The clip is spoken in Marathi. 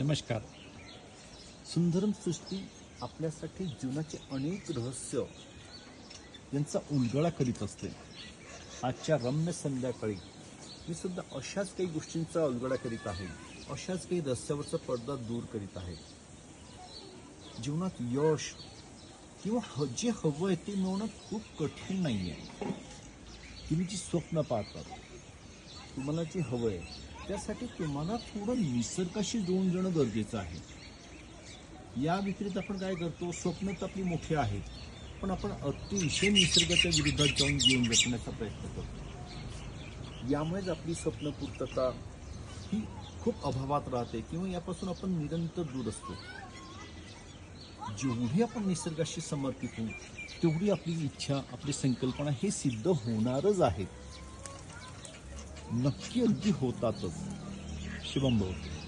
नमस्कार. सुंदरम सृष्टी आपल्यासाठी जीवनाचे अनेक रहस्य यांचा उलगडा करीत असते. आजच्या रम्य संध्याकाळी मी सुद्धा अशाच काही गोष्टींचा उलगडा करीत आहे. अशाच काही रस्त्यावरचा पडदा दूर करीत आहे. जीवनात यश किंवा ह- जे हवं आहे ते मिळवणं खूप कठीण नाही आहे तुम्ही जी स्वप्न पाहतात तुम्हाला जे हवं आहे त्यासाठी तुम्हाला थोडं निसर्गाशी जोडून जाणं गरजेचं आहे. या विपरीत आपण काय करतो स्वप्न तर आपली मोठी आहेत पण आपण अतिशय निसर्गाच्या विरुद्धात जाऊन जीवन जगण्याचा प्रयत्न करतो. यामुळेच आपली स्वप्न पूर्तता ही खूप अभावात राहते किंवा यापासून आपण निरंतर दूर असतो. जेवढी आपण निसर्गाशी समर्पित होऊ तेवढी आपली इच्छा आपली संकल्पना हे सिद्ध होणारच आहेत. नक्की अगदी होतातच. शुभम भाऊ.